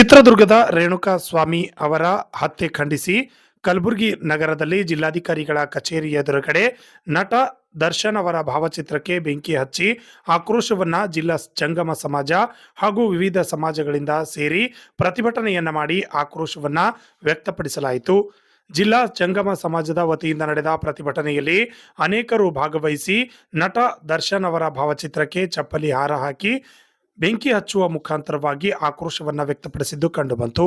ಚಿತ್ರದುರ್ಗದ ರೇಣುಕಾ ಸ್ವಾಮಿ ಅವರ ಹತ್ಯೆ ಖಂಡಿಸಿ ಕಲಬುರಗಿ ನಗರದಲ್ಲಿ ಜಿಲ್ಲಾಧಿಕಾರಿಗಳ ಕಚೇರಿ ಎದುರುಗಡೆ ನಟ ದರ್ಶನ್ ಅವರ ಭಾವಚಿತ್ರಕ್ಕೆ ಬೆಂಕಿ ಹಚ್ಚಿ ಆಕ್ರೋಶವನ್ನ ಜಿಲ್ಲಾ ಜಂಗಮ ಸಮಾಜ ಹಾಗೂ ವಿವಿಧ ಸಮಾಜಗಳಿಂದ ಸೇರಿ ಪ್ರತಿಭಟನೆಯನ್ನ ಮಾಡಿ ಆಕ್ರೋಶವನ್ನ ವ್ಯಕ್ತಪಡಿಸಲಾಯಿತು. ಜಿಲ್ಲಾ ಜಂಗಮ ಸಮಾಜದ ವತಿಯಿಂದ ನಡೆದ ಪ್ರತಿಭಟನೆಯಲ್ಲಿ ಅನೇಕರು ಭಾಗವಹಿಸಿ ನಟ ದರ್ಶನ್ ಅವರ ಭಾವಚಿತ್ರಕ್ಕೆ ಚಪ್ಪಲಿ ಹಾರ ಹಾಕಿ ಬೆಂಕಿ ಹಚ್ಚುವ ಮುಖಾಂತರವಾಗಿ ಆಕ್ರೋಶವನ್ನು ವ್ಯಕ್ತಪಡಿಸಿದ್ದು ಕಂಡುಬಂತು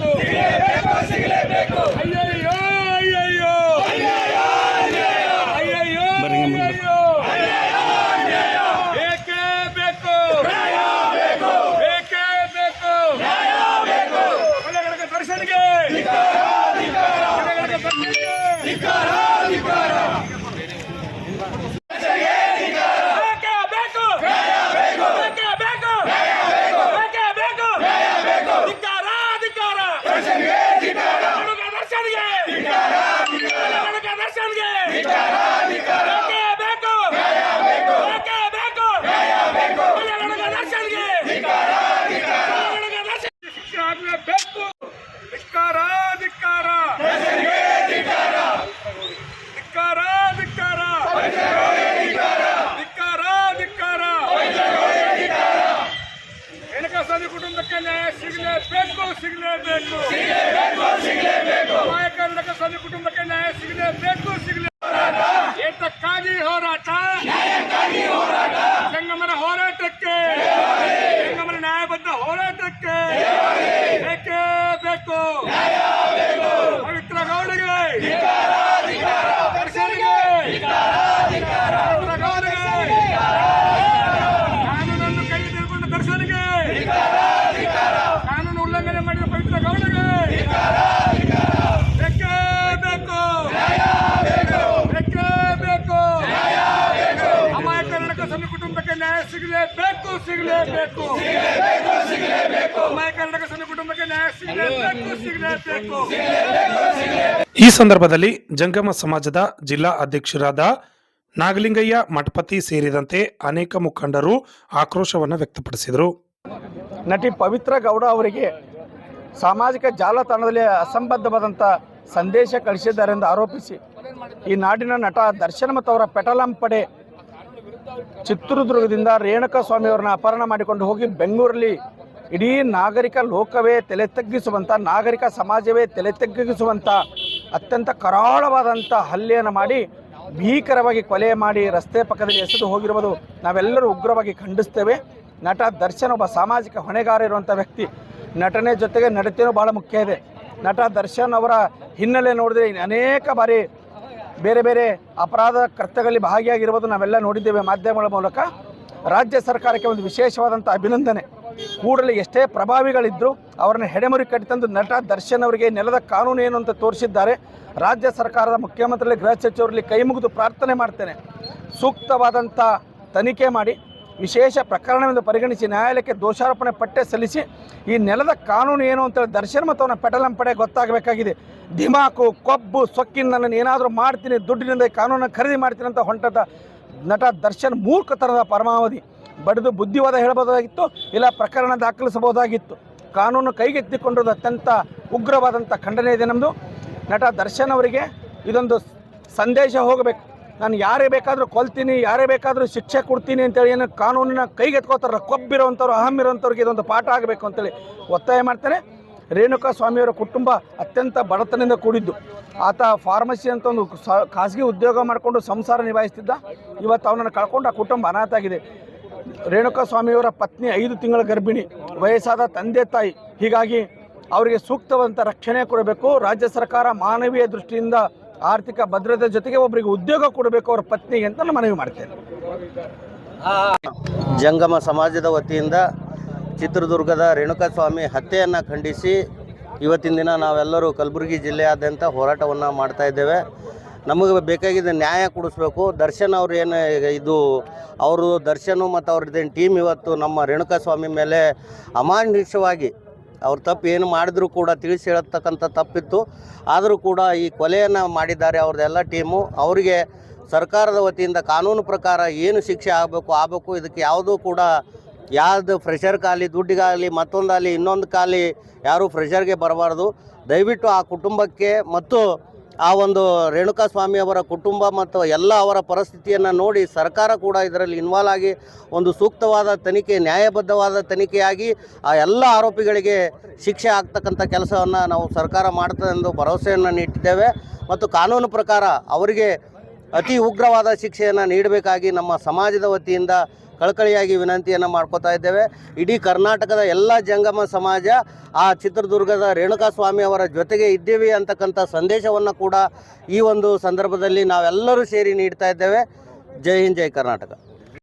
ಸಿಗಲೇಬೇಕು ಸಿಗಲೇಬೇಕು ಅಯ್ಯಯ್ಯೋ ಅಯ್ಯಯ್ಯೋ ಅಯ್ಯಯ್ಯೋ ಅಯ್ಯಯ್ಯೋ ಬೇಕೇ ಬೇಕು ಬೇಕೇ ಬೇಕು ಕೊಲೆಗಡಕ ದರ್ಶನ್ಗೆ ಕೊಲೆಗಡಕ ದರ್ಶನ್ಗೆ ಬೇಕೇ ಬೇಕು ಬೇಕೇ ಬೇಕು ಬೇಕೇ ಬೇಕು ಧಿಕ್ಕಾರ ಧಿಕ್ಕಾರ ಕೊಲೆಗಡಕ ದರ್ಶನ್ಗೆ ಕೊಲೆಗಡಕ ದರ್ಶನ್ಗೆ ಬೇಕೇ ಬೇಕು ಬೇಕೇ ಬೇಕು ಕೊಲೆಗಡಕ ದರ್ಶನ್ಗೆ ಕೊಲೆಗಡಕ ದರ್ಶನ್ ಶಿಕ್ಷೆ ಆಗ್ಲೇಬೇಕು ಧಿಕ್ಕಾರ ಧಿಕ್ಕಾರ ಧಿಕ್ಕಾರ ಧಿಕ್ಕಾರ ಧಿಕ್ಕಾರ ಧಿಕ್ಕಾರ ರೇಣುಕಾಸ್ವಾಮಿ ಕುಟುಂಬಕ್ಕೆ ನ್ಯಾಯ ಸಿಗಲೇಬೇಕು ಸಿಗಲೇಬೇಕು ಮಾಯ ಕರ್ನಾಟಕ ಸ್ವಾಮಿ ಕುಟುಂಬಕ್ಕೆ ನ್ಯಾಯ ಸಿಗಲೇಬೇಕು ಸಿಗಲೇಬೇಕು ಏತಕ್ಕಾಗಿ ಹೋರಾಟ ಸಂಗಮನ ಹೋರಾಟಕ್ಕೆ ಸಂಗಮನ ನ್ಯಾಯಬದ್ಧ ಹೋರಾಟಕ್ಕೆ ಬೇಕೇ ಬೇಕು ಪವಿತ್ರ ಗೌಡಿಗೆ ದರ್ಶನ್ಗೆ ಪವಿತ್ರ ಗೌಡಿಗೆ ಕಾನೂನನ್ನು ಕೈ ತಿಳ್ಕೊಂಡ ದರ್ಶನ್ಗೆ ಕಾನೂನು ಉಲ್ಲಂಘನೆ ಮಾಡಿದ ಪವಿತ್ರ ಗೌಡಿಗೆ ಬೇಕೇ ಬೇಕು ಬೇಕೇ ಬೇಕು ಅಮಾಯ ಕರ್ನಾಟಕ ಸ್ವಾಮಿ ಕುಟುಂಬಕ್ಕೆ ನ್ಯಾಯ ಸಿಗಲೇಬೇಕು. ಕರ್ನಾಟಕ ಸಣ್ಣ ಕುಟುಂಬಕ್ಕೆ ನ್ಯಾಯ ಸಿಗಲೇಬೇಕು ಸಿಗಲೇಬೇಕು. ಈ ಸಂದರ್ಭದಲ್ಲಿ ಜಂಗಮ ಸಮಾಜದ ಜಿಲ್ಲಾ ಅಧ್ಯಕ್ಷರಾದ ನಾಗಲಿಂಗಯ್ಯ ಮಠಪತಿ ಸೇರಿದಂತೆ ಅನೇಕ ಮುಖಂಡರು ಆಕ್ರೋಶವನ್ನು ವ್ಯಕ್ತಪಡಿಸಿದರು. ನಟಿ ಪವಿತ್ರ ಗೌಡ ಅವರಿಗೆ ಸಾಮಾಜಿಕ ಜಾಲತಾಣದಲ್ಲಿ ಅಸಂಬದ್ಧವಾದಂಥ ಸಂದೇಶ ಕಳಿಸಿದ್ದಾರೆ ಎಂದು ಆರೋಪಿಸಿ ಈ ನಾಡಿನ ನಟ ದರ್ಶನ್ ಮತ್ತು ಅವರ ಪೆಟಲಂ ಪಡೆ ಚಿತ್ರದುರ್ಗದಿಂದ ರೇಣುಕಾ ಸ್ವಾಮಿಯವರನ್ನ ಅಪಹರಣ ಮಾಡಿಕೊಂಡು ಹೋಗಿ ಬೆಂಗಳೂರಲ್ಲಿ ಇಡೀ ನಾಗರಿಕ ಲೋಕವೇ ತಲೆ ತಗ್ಗಿಸುವಂಥ ನಾಗರಿಕ ಸಮಾಜವೇ ತಲೆ ತಗ್ಗಿಸುವಂಥ ಅತ್ಯಂತ ಕರಾಳವಾದಂಥ ಹಲ್ಲೆಯನ್ನು ಮಾಡಿ ಭೀಕರವಾಗಿ ಕೊಲೆ ಮಾಡಿ ರಸ್ತೆ ಪಕ್ಕದಲ್ಲಿ ಎಸೆದು ಹೋಗಿರುವುದು ನಾವೆಲ್ಲರೂ ಉಗ್ರವಾಗಿ ಖಂಡಿಸ್ತೇವೆ. ನಟ ದರ್ಶನ್ ಒಬ್ಬ ಸಾಮಾಜಿಕ ಹೊಣೆಗಾರ ಇರುವಂಥ ವ್ಯಕ್ತಿ. ನಟನೆ ಜೊತೆಗೆ ನಡತೆಯೂ ಭಾಳ ಮುಖ್ಯ ಇದೆ. ನಟ ದರ್ಶನ್ ಅವರ ಹಿನ್ನೆಲೆ ನೋಡಿದ್ರೆ ಅನೇಕ ಬಾರಿ ಬೇರೆ ಬೇರೆ ಅಪರಾಧ ಕೃತ್ಯಗಳಲ್ಲಿ ಭಾಗಿಯಾಗಿರುವುದು ನಾವೆಲ್ಲ ನೋಡಿದ್ದೇವೆ ಮಾಧ್ಯಮಗಳ ಮೂಲಕ. ರಾಜ್ಯ ಸರ್ಕಾರಕ್ಕೆ ಒಂದು ವಿಶೇಷವಾದಂಥ ಅಭಿನಂದನೆ. ಕೂಡಲೇ ಎಷ್ಟೇ ಪ್ರಭಾವಿಗಳಿದ್ದರೂ ಅವರನ್ನು ಹೆಡೆಮುರಿ ಕಟ್ಟಿತಂದು ನಟ ದರ್ಶನ್ ಅವರಿಗೆ ನೆಲದ ಕಾನೂನು ಏನು ಅಂತ ತೋರಿಸಿದ್ದಾರೆ. ರಾಜ್ಯ ಸರ್ಕಾರದ ಮುಖ್ಯಮಂತ್ರಿ ಗೃಹ ಸಚಿವರಲ್ಲಿ ಕೈ ಮುಗಿದು ಪ್ರಾರ್ಥನೆ ಮಾಡ್ತೇನೆ. ಸೂಕ್ತವಾದಂಥ ತನಿಖೆ ಮಾಡಿ, ವಿಶೇಷ ಪ್ರಕರಣವೆಂದು ಪರಿಗಣಿಸಿ ನ್ಯಾಯಾಲಯಕ್ಕೆ ದೋಷಾರೋಪಣೆ ಪಟ್ಟೆ ಸಲ್ಲಿಸಿ, ಈ ನೆಲದ ಕಾನೂನು ಏನು ಅಂತೇಳಿ ದರ್ಶನ್ ಮತ್ತು ಅವನ ಪೆಟಲಂಪಡೆ ಗೊತ್ತಾಗಬೇಕಾಗಿದೆ. ದಿಮಾಕು, ಕೊಬ್ಬು, ಸೊಕ್ಕಿನ ನನ್ನ ಏನಾದರೂ ಮಾಡ್ತೀನಿ, ದುಡ್ಡಿನಿಂದ ಕಾನೂನನ್ನು ಖರೀದಿ ಮಾಡ್ತೀನಿ ಅಂತ ಹೊಂಟದ ನಟ ದರ್ಶನ್ ಮೂರ್ಖತನದ ಪರಮಾವಧಿ. ಬಡಿದು ಬುದ್ಧಿವಾದ ಹೇಳಬಹುದಾಗಿತ್ತು, ಇಲ್ಲ ಪ್ರಕರಣ ದಾಖಲಿಸಬಹುದಾಗಿತ್ತು. ಕಾನೂನು ಕೈಗೆತ್ತಿಕೊಂಡಿರೋದು ಅತ್ಯಂತ ಉಗ್ರವಾದಂಥ ಖಂಡನೆ ಇದೆ ನಮ್ಮದು ನಟ ದರ್ಶನ್ ಅವರಿಗೆ ಇದೊಂದು ಸಂದೇಶ ಹೋಗಬೇಕು. ನಾನು ಯಾರೇ ಬೇಕಾದರೂ ಕೊಲ್ತೀನಿ, ಯಾರೇ ಬೇಕಾದರೂ ಶಿಕ್ಷೆ ಕೊಡ್ತೀನಿ ಅಂತೇಳಿ ಏನು ಕಾನೂನಿನ ಕೈಗೆತ್ಕೋತಾರಲ್ಲ ಕೊಬ್ಬಿರೋವಂಥವ್ರು ಅಹಮ್ ಇರೋವಂಥವ್ರಿಗೆ ಇದೊಂದು ಪಾಠ ಆಗಬೇಕು ಅಂತೇಳಿ ಒತ್ತಾಯ ಮಾಡ್ತೇನೆ. ರೇಣುಕಾ ಸ್ವಾಮಿಯವರ ಕುಟುಂಬ ಅತ್ಯಂತ ಬಡತನದಿಂದ ಕೂಡಿದ್ದು. ಆತ ಫಾರ್ಮಸಿ ಅಂತ ಒಂದು ಖಾಸಗಿ ಉದ್ಯೋಗ ಮಾಡಿಕೊಂಡು ಸಂಸಾರ ನಿಭಾಯಿಸ್ತಿದ್ದ. ಇವತ್ತು ಅವನನ್ನು ಕಳ್ಕೊಂಡು ಆ ಕುಟುಂಬ ಅನಾಥ ಆಗಿದೆ. ರೇಣುಕಾ ಸ್ವಾಮಿಯವರ ಪತ್ನಿ ಐದು ತಿಂಗಳ ಗರ್ಭಿಣಿ, ವಯಸ್ಸಾದ ತಂದೆ ತಾಯಿ. ಹೀಗಾಗಿ ಅವರಿಗೆ ಸೂಕ್ತವಾದಂಥ ರಕ್ಷಣೆ ಕೊಡಬೇಕು. ರಾಜ್ಯ ಸರ್ಕಾರ ಮಾನವೀಯ ದೃಷ್ಟಿಯಿಂದ ಆರ್ಥಿಕ ಭದ್ರತೆ ಜೊತೆಗೆ ಒಬ್ಬರಿಗೆ ಉದ್ಯೋಗ ಕೊಡಬೇಕು ಅವರ ಪತ್ನಿಗೆ ಅಂತ ನಾನು ಮನವಿ ಮಾಡ್ತೇನೆ. ಜಂಗಮ ಸಮಾಜದ ವತಿಯಿಂದ ಚಿತ್ರದುರ್ಗದ ರೇಣುಕಾಸ್ವಾಮಿ ಹತ್ಯೆಯನ್ನು ಖಂಡಿಸಿ ಇವತ್ತಿನ ದಿನ ನಾವೆಲ್ಲರೂ ಕಲಬುರಗಿ ಜಿಲ್ಲೆಯಾದ್ಯಂತ ಹೋರಾಟವನ್ನು ಮಾಡ್ತಾ ಇದ್ದೇವೆ. ನಮಗೆ ಬೇಕಾಗಿದ್ದ ನ್ಯಾಯ ಕೊಡಿಸ್ಬೇಕು. ದರ್ಶನ್ ಅವರು ಏನು ಇದು, ಅವರು ದರ್ಶನ್ ಮತ್ತು ಅವ್ರದ್ದೇನು ಟೀಮ್ ಇವತ್ತು ನಮ್ಮ ರೇಣುಕಾಸ್ವಾಮಿ ಮೇಲೆ ಅಮಾನುಷವಾಗಿ ಅವ್ರ ತಪ್ಪು ಏನು ಮಾಡಿದ್ರು ಕೂಡ ತಿಳಿಸಿ ಹೇಳತಕ್ಕಂಥ ತಪ್ಪಿತ್ತು. ಆದರೂ ಕೂಡ ಈ ಕೊಲೆಯನ್ನು ಮಾಡಿದ್ದಾರೆ ಅವ್ರದ್ದೆಲ್ಲ ಟೀಮು ಅವರಿಗೆ ಸರ್ಕಾರದ ವತಿಯಿಂದ ಕಾನೂನು ಪ್ರಕಾರ ಏನು ಶಿಕ್ಷೆ ಆಗಬೇಕು ಆಗಬೇಕು, ಇದಕ್ಕೆ ಯಾವುದೂ ಕೂಡ ಯಾವುದು ಫ್ರೆಷರ್ ಖಾಲಿ, ದುಡ್ಡಿಗಾಗಲಿ, ಮತ್ತೊಂದಾಗಲಿ, ಇನ್ನೊಂದು ಖಾಲಿ ಯಾರೂ ಫ್ರೆಷರ್ಗೆ ಬರಬಾರ್ದು. ದಯವಿಟ್ಟು ಆ ಕುಟುಂಬಕ್ಕೆ ಮತ್ತು ಆ ಒಂದು ರೇಣುಕಾ ಸ್ವಾಮಿ ಅವರ ಕುಟುಂಬ ಮತ್ತು ಎಲ್ಲ ಅವರ ಪರಿಸ್ಥಿತಿಯನ್ನು ನೋಡಿ ಸರ್ಕಾರ ಕೂಡ ಇದರಲ್ಲಿ ಇನ್ವಾಲ್ವ್ ಆಗಿ ಒಂದು ಸೂಕ್ತವಾದ ತನಿಖೆ, ನ್ಯಾಯಬದ್ಧವಾದ ತನಿಖೆಯಾಗಿ ಆ ಎಲ್ಲ ಆರೋಪಿಗಳಿಗೆ ಶಿಕ್ಷೆ ಆಗ್ತಕ್ಕಂಥ ಕೆಲಸವನ್ನು ನಾವು ಸರ್ಕಾರ ಮಾಡ್ತದೆ ಎಂದು ಭರವಸೆಯನ್ನು ನೀಡಿದ್ದೇವೆ ಮತ್ತು ಕಾನೂನು ಪ್ರಕಾರ ಅವರಿಗೆ ಅತಿ ಉಗ್ರವಾದ ಶಿಕ್ಷೆಯನ್ನು ನೀಡಬೇಕಾಗಿ ನಮ್ಮ ಸಮಾಜದ ವತಿಯಿಂದ ಕಳಕಳಿಯಾಗಿ ವಿನಂತಿಯನ್ನು ಮಾಡ್ಕೋತಾ ಇದ್ದೇವೆ. ಇಡೀ ಕರ್ನಾಟಕದ ಎಲ್ಲ ಜಂಗಮ ಸಮಾಜ, ಆ ಚಿತ್ರದುರ್ಗದ ರೇಣುಕಾಸ್ವಾಮಿ ಅವರ ಜೊತೆಗೆ ಇದ್ದೇವೆ ಅಂತಕ್ಕಂಥ ಸಂದೇಶವನ್ನು ಕೂಡ ಈ ಒಂದು ಸಂದರ್ಭದಲ್ಲಿ ನಾವೆಲ್ಲರೂ ಸೇರಿ ನೀಡ್ತಾ ಇದ್ದೇವೆ. ಜೈ ಹಿಂದ್, ಜೈ ಕರ್ನಾಟಕ.